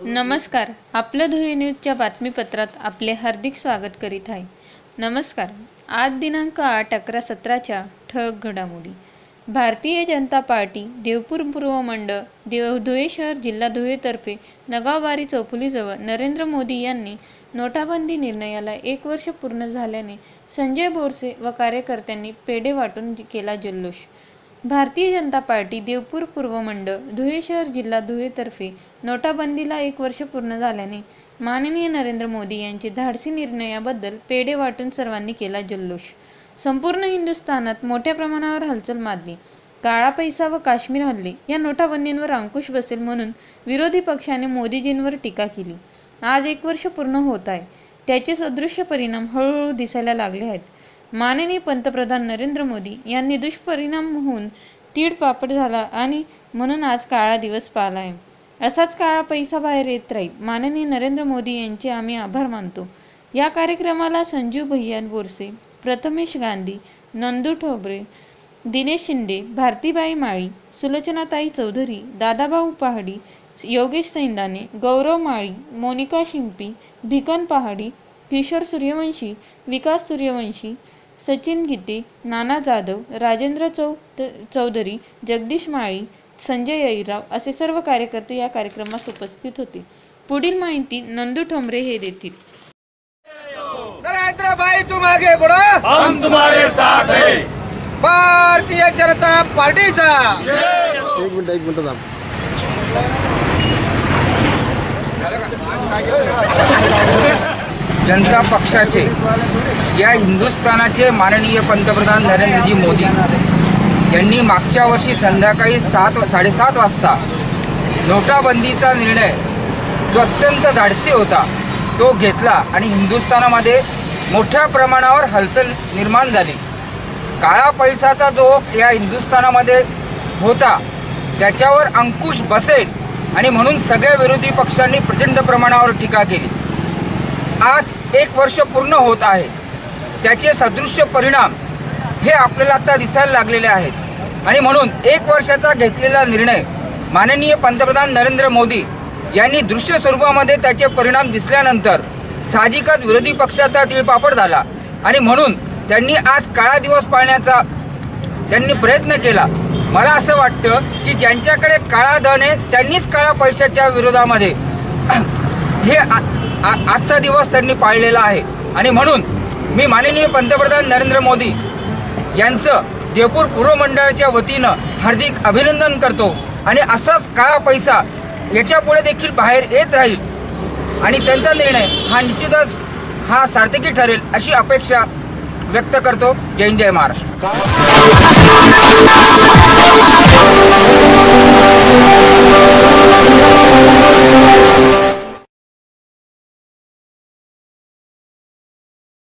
नमस्कार. आपलं धुळे न्यूजच्या बातमीपत्रात आपले हार्दिक स्वागत करीत आहे. नमस्कार. आज दिनांक आठ अकरा सतराच्या ठळक घडामोडी. भारतीय जनता पार्टी देवपूर पूर्व मंडळ देव धुळे शहर जिल्हा धुळेतर्फे नगावबारी चौफुलीजवळ नरेंद्र मोदी यांनी नोटाबंदी निर्णयाला एक वर्ष पूर्ण झाल्याने संजय बोरसे व कार्यकर्त्यांनी पेढे वाटून केला जल्लोष. भारतीय जनता पार्टी देवपूर पूर्व मंडळ धुळे शहर जिल्हा धुळेतर्फे नोटाबंदीला एक वर्ष पूर्ण झाल्याने माननीय नरेंद्र मोदी यांचे धाडसी निर्णयाबद्दल पेढे वाटून सर्वांनी केला जल्लोष. संपूर्ण हिंदुस्थानात मोठ्या प्रमाणावर हालचाल माजली. काळा पैसा व काश्मीर हल्ले या नोटाबंदींवर अंकुश बसेल म्हणून विरोधी पक्षाने मोदीजींवर टीका केली. आज एक वर्ष पूर्ण होत आहे. त्याचे सदृश्य परिणाम हळूहळू दिसायला लागले आहेत. माननीय पंतप्रधान नरेंद्र मोदी यांनी दुष्परिणाम होऊन तीड पापड झाला आणि म्हणून आज काळा दिवस पाला आहे असाच काळा पैसा बाहेर येत राहील. माननीय नरेंद्र मोदी यांचे आम्ही आभार मानतो. या कार्यक्रमाला संजीव भैया बोरसे प्रथमेश गांधी नंदू ठोबरे दिनेश शिंदे भारतीबाई माळी सुलोचनाताई चौधरी दादाभाऊ पहाडी योगेश सैंदाने गौरव माळी मोनिका शिंपी भिकन पहाडी किशोर सूर्यवंशी विकास सूर्यवंशी सचिन गीते नाना जाधव राजेंद्र चौ चौधरी जगदीश माळी संजय अहिराव असे सर्व कार्यकर्ते या कार्यक्रमास उपस्थित होते. पुढील माहिती नंदू ठोंबरे हे देतील. नरेंद्र भाई तुम आगे बढ़ो हम तुम्हारे साथ हैं. भारतीय जनता पार्टीचा. एक मिनिट एक मिनिट थांब. जनता पक्षाचे या हिंदुस्थानाचे माननीय पंतप्रधान नरेंद्रजी मोदी यांनी मागच्या वर्षी संध्याकाळी सात साडेसात वाजता नोटाबंदीचा निर्णय जो अत्यंत धाडसी होता तो घेतला आणि हिंदुस्थानामध्ये मोठ्या प्रमाणावर हलचल निर्माण झाली. काळा पैसाचा जो या हिंदुस्थानामध्ये होता त्याच्यावर अंकुश बसेल आणि म्हणून सगळ्या विरोधी पक्षांनी प्रचंड प्रमाणावर टीका केली. आज एक वर्ष पूर्ण होत आहे. त्याचे सदृश्य परिणाम हे आपल्याला आता दिसायला लागलेले आहेत. आणि म्हणून एक वर्षाचा घेतलेला निर्णय माननीय पंतप्रधान नरेंद्र मोदी यांनी दृश्य स्वरूपामध्ये त्याचे परिणाम दिसल्यानंतर साहजिकच विरोधी पक्षाचा तिळपापड झाला. आणि म्हणून त्यांनी आज काळा दिवस पाळण्याचा त्यांनी प्रयत्न केला. मला असं वाटतं की ज्यांच्याकडे काळा धन आहे त्यांनीच काळा पैशाच्या विरोधामध्ये हे आ- आजचा दिवस त्यांनी पाळलेला आहे. आणि म्हणून मी माननीय पंतप्रधान नरेंद्र मोदी यांचं देवपूर पूर्व मंडळाच्या वतीनं हार्दिक अभिनंदन करतो. आणि असाच काळा पैसा याच्यापुढे देखील बाहेर येत राहील. आणि त्यांचा निर्णय हा निश्चितच हा सार्थकी ठरेल अशी अपेक्षा व्यक्त करतो. जय जय महाराष्ट्र.